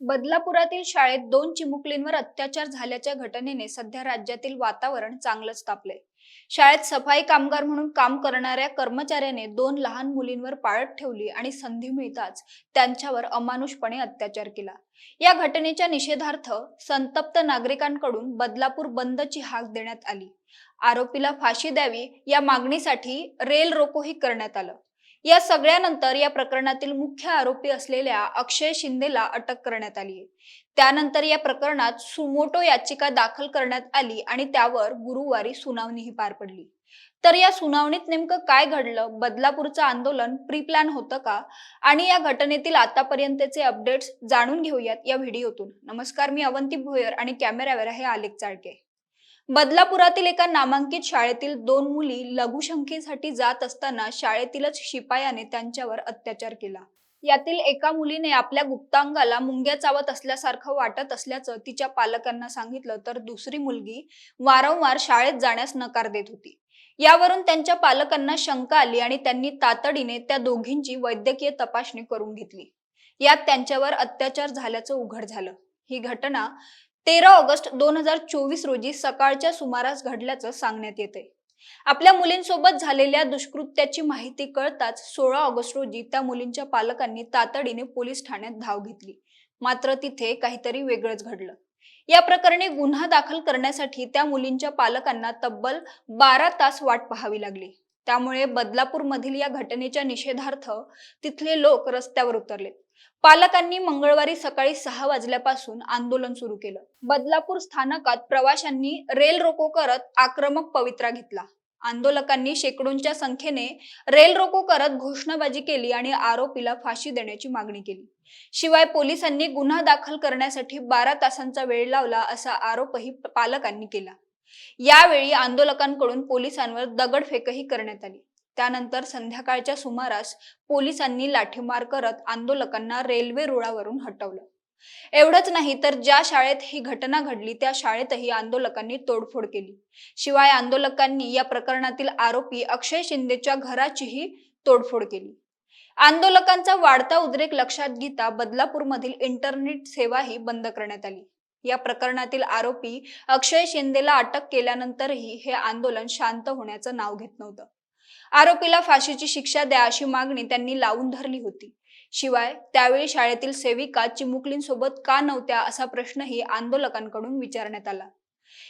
बदलापुरातील शाळेत दोन चिमुकलींवर अत्याचार झाल्याच्या घटनेने सध्या राज्यातील वातावरण चांगलंच तापलंय. शाळेत सफाई कामगार म्हणून काम करणाऱ्या कर्मचाऱ्याने दोन लहान मुलींवर पाळत ठेवली आणि संधी मिळताच त्यांच्यावर अमानुषपणे अत्याचार केला. या घटनेच्या निषेधार्थ संतप्त नागरिकांकडून बदलापूर बंदची हाक देण्यात आली. आरोपीला फाशी द्यावी या मागणीसाठी रेल रोकोही करण्यात आलं. या सगळ्यानंतर या प्रकरणातील मुख्य आरोपी असलेल्या अक्षय शिंदेला अटक करण्यात आली त्यानंतर या प्रकरणात सुमोटो याचिका दाखल करण्यात आली आणि त्यावर गुरुवारी सुनावणीही पार पडली. तर या सुनावणीत नेमकं काय घडलं? बदलापूरचं आंदोलन प्री प्लॅन होतं का? आणि या घटनेतील आतापर्यंतचे अपडेट्स जाणून घेऊयात या व्हिडिओतून. नमस्कार मी अवंती भोयर आणि कॅमेऱ्यावर आहे आलेख चाळके बदलापुरातील एका नामांकित शाळेतील दोन मुली लघुशंखेसाठी जात असताना शाळेतीलच शिपायाने त्यांच्यावर अत्याचार केला. यातील एका मुलीने आपल्या गुप्तांगाला मुंग्या चावत असल्यासारखं वाटत असल्याचं तिच्या पालकांना सांगितलं तर दुसरी मुलगी वारंवार शाळेत जाण्यास नकार देत होती. यावरून त्यांच्या पालकांना शंका आली आणि त्यांनी तातडीने त्या दोघींची वैद्यकीय तपासणी करून घेतली. यात त्यांच्यावर अत्याचार झाल्याचं उघड झालं. ही घटना तेरा ऑगस्ट दोन हजार चोवीस रोजी सकाळच्या सुमारास घडल्याचं सांगण्यात येते आपल्या मुलींसोबत झालेल्या दुष्कृत्याची माहिती कळताच सोळा ऑगस्ट रोजी त्या मुलींच्या पालकांनी तातडीने पोलीस ठाण्यात धाव घेतली. मात्र तिथे काहीतरी वेगळंच घडलं. या प्रकरणी गुन्हा दाखल करण्यासाठी त्या मुलींच्या पालकांना तब्बल बारा तास वाट पाहावी लागली. त्यामुळे बदलापूर मधील या घटनेच्या निषेधार्थ तिथले लोक रस्त्यावर उतरले पालकांनी मंगळवारी सकाळी सहा वाजल्यापासून आंदोलन सुरू केलं. बदलापूर स्थानकात प्रवाशांनी रेल रोको करत आक्रमक पवित्रा घेतला. आंदोलकांनी शेकडोंच्या संख्येने रेल रोको करत घोषणाबाजी केली आणि आरोपीला फाशी देण्याची मागणी केली. शिवाय पोलिसांनी गुन्हा दाखल करण्यासाठी बारा तासांचा वेळ लावला असा आरोपही पालकांनी केला. यावेळी आंदोलकांकडून पोलिसांवर दगडफेकही करण्यात आली. त्यानंतर संध्याकाळच्या सुमारास पोलिसांनी लाठीमार करत आंदोलकांना रेल्वे रुळावरून हटवलं. एवढंच नाही तर ज्या शाळेत ही घटना घडली त्या शाळेतही आंदोलकांनी तोडफोड केली. शिवाय आंदोलकांनी या प्रकरणातील आरोपी अक्षय शिंदेच्या घराचीही तोडफोड केली. आंदोलकांचा वाढता उद्रेक लक्षात घेता बदलापूरमधील इंटरनेट सेवाही बंद करण्यात आली. या प्रकरणातील आरोपी अक्षय शिंदेला अटक केल्यानंतरही हे आंदोलन शांत होण्याचं नाव घेत नव्हतं. आरोपीला फाशीची शिक्षा द्या अशी मागणी त्यांनी लावून धरली होती. शिवाय त्यावेळी शाळेतील सेविका चिमुकलींसोबत का नव्हत्या असा प्रश्नही आंदोलकांकडून विचारण्यात आला.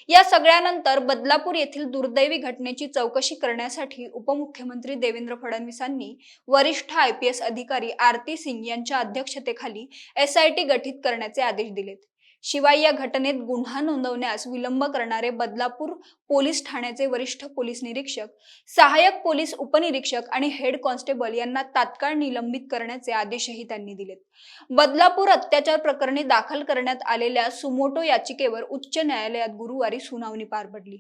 या सगळ्यानंतर बदलापूर येथील दुर्दैवी घटनेची चौकशी करण्यासाठी उपमुख्यमंत्री देवेंद्र फडणवीसांनी वरिष्ठ आय पी एस अधिकारी आरती सिंग यांच्या अध्यक्षतेखाली एसआयटी गठीत करण्याचे आदेश दिलेत. शिवाय या घटनेत गुन्हा नोंदवण्यास विलंब करणारे बदलापूर पोलीस ठाण्याचे वरिष्ठ पोलीस निरीक्षक सहाय्यक पोलीस उपनिरीक्षक आणि हेड कॉन्स्टेबल यांना तात्काळ निलंबित करण्याचे आदेशही त्यांनी दिलेत. बदलापूर अत्याचार प्रकरणी दाखल करण्यात आलेल्या सुमोटो याचिकेवर उच्च न्यायालयात गुरुवारी सुनावणी पार पडली.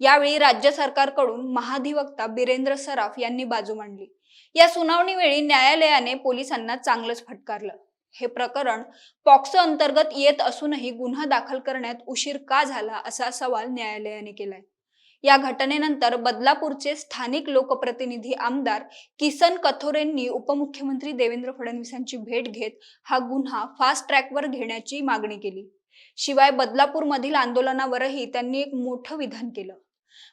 यावेळी राज्य सरकारकडून महाधिवक्ता बिरेंद्र सराफ यांनी बाजू मांडली. या सुनावणीवेळी न्यायालयाने पोलिसांना चांगलंच फटकारलं. हे प्रकरण पॉक्सो अंतर्गत येत असूनही गुन्हा दाखल करण्यात उशीर का झाला असा सवाल न्यायालयाने केलाय. या घटनेनंतर बदलापूरचे स्थानिक लोकप्रतिनिधी आमदार किसन कथोरेंनी उपमुख्यमंत्री देवेंद्र फडणवीसांची भेट घेत हा गुन्हा फास्ट ट्रॅकवर घेण्याची मागणी केली. शिवाय बदलापूरमधील आंदोलनावरही त्यांनी एक मोठं विधान केलं.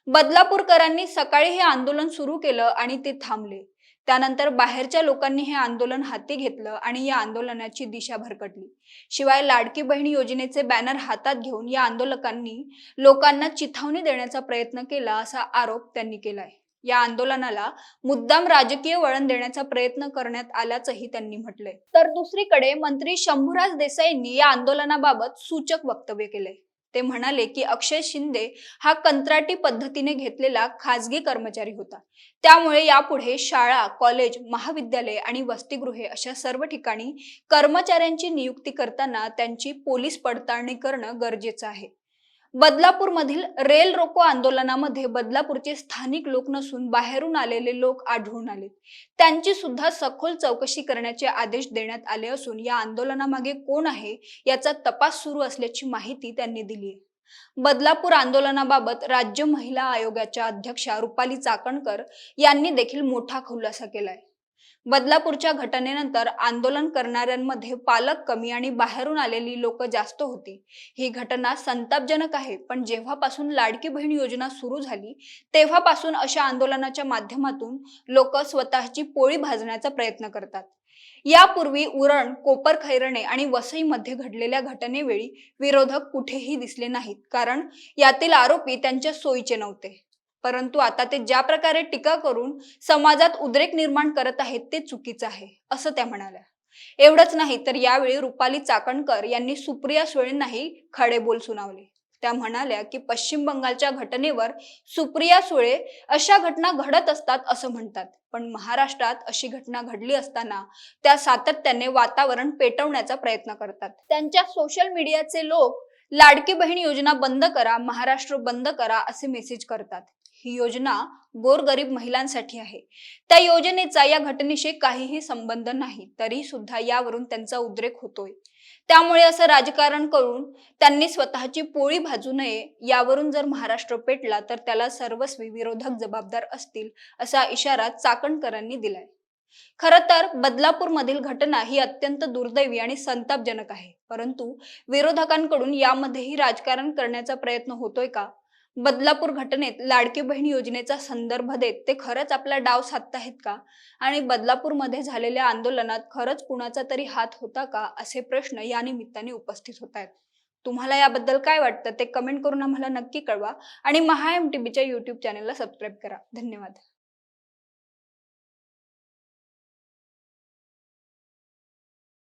बदलापूरकरांनी सकाळी हे आंदोलन सुरू केलं आणि ते थांबले. त्यानंतर बाहेरच्या लोकांनी हे आंदोलन हाती घेतलं आणि या आंदोलनाची दिशा भरकटली. शिवाय लाडकी बहिणी योजनेचे बॅनर हातात घेऊन या आंदोलकांनी लोकांना चिथावणी देण्याचा प्रयत्न केला असा आरोप त्यांनी केलाय. या आंदोलनाला मुद्दाम राजकीय वळण देण्याचा प्रयत्न करण्यात आल्याचंही त्यांनी म्हटलंय. तर दुसरीकडे मंत्री शंभूराज देसाईंनी या आंदोलनाबाबत सूचक वक्तव्य केलंय. ते म्हणाले की अक्षय शिंदे हा कंत्राटी पद्धतीने घेतलेला खाजगी कर्मचारी होता. त्यामुळे यापुढे शाळा कॉलेज महाविद्यालय आणि वसतिगृहे अशा सर्व ठिकाणी कर्मचाऱ्यांची नियुक्ती करताना त्यांची पोलीस पडताळणी करणं गरजेचं आहे. बदलापूरमधील रेल रोको आंदोलनामध्ये बदलापूरचे स्थानिक लोक नसून बाहेरून आलेले लोक आढळून आले त्यांची सुद्धा सखोल चौकशी करण्याचे आदेश देण्यात आले असून या आंदोलनामागे कोण आहे याचा तपास सुरू असल्याची माहिती त्यांनी दिली आहे. बदलापूर आंदोलनाबाबत राज्य महिला आयोगाच्या अध्यक्षा रुपाली चाकणकर यांनी देखील मोठा खुलासा केलाय. बदलापूरच्या घटनेनंतर आंदोलन करणाऱ्यांमध्ये पालक कमी आणि बाहेरून आलेली लोक जास्त होती. ही घटना संतापजनक आहे पण जेव्हापासून लाडकी बहीण योजना सुरू झाली तेव्हापासून अशा आंदोलनाच्या माध्यमातून लोक स्वतःची पोळी भाजण्याचा प्रयत्न करतात. यापूर्वी उरण कोपर खैरणे आणि वसईमध्ये घडलेल्या घटनेवेळी विरोधक कुठेही दिसले नाहीत कारण यातील आरोपी त्यांच्या सोयीचे नव्हते. परंतु आता ते ज्या प्रकारे टीका करून समाजात उद्रेक निर्माण करत आहेत ते चुकीचं आहे असं त्या म्हणाल्या. एवढंच नाही तर यावेळी रुपाली चाकणकर यांनी सुप्रिया सुळेंनाही खडे बोल सुनावले. त्या म्हणाल्या की पश्चिम बंगालच्या घटनेवर सुप्रिया सुळे अशा घटना घडत असतात असं म्हणतात. पण महाराष्ट्रात अशी घटना घडली असताना त्या सातत्याने वातावरण पेटवण्याचा प्रयत्न करतात. त्यांच्या सोशल मीडियाचे लोक लाडकी बहीण योजना बंद करा महाराष्ट्र बंद करा असे मेसेज करतात. ही योजना गोरगरीब महिलांसाठी आहे. त्या योजनेचा या घटनेशी काहीही संबंध नाही तरी सुद्धा यावरून त्यांचा उद्रेक होतोय. त्यामुळे असं राजकारण करून त्यांनी स्वतःची पोळी भाजू नये यावरून जर महाराष्ट्र पेटला तर त्याला सर्वस्वी विरोधक जबाबदार असतील असा इशारा चाकणकरांनी दिलाय. खर तर बदलापूर मधील घटना ही अत्यंत दुर्दैवी आणि संतापजनक आहे परंतु विरोधकांकडून यामध्येही राजकारण करण्याचा प्रयत्न होतोय का? बदलापूर घटनेत लाडकी बहीण योजनेचा संदर्भ देत ते खरंच आपला डाव साधताहेत का? आणि बदलापूरमध्ये झालेल्या आंदोलनात खरंच कुणाचा तरी हात होता का? असे प्रश्न या निमित्ताने उपस्थित होत आहेत. तुम्हाला याबद्दल काय वाटतं ते कमेंट करून आम्हाला नक्की कळवा. आणि महा एम टीव्हीच्या युट्यूब चॅनलला सबस्क्राईब करा. धन्यवाद.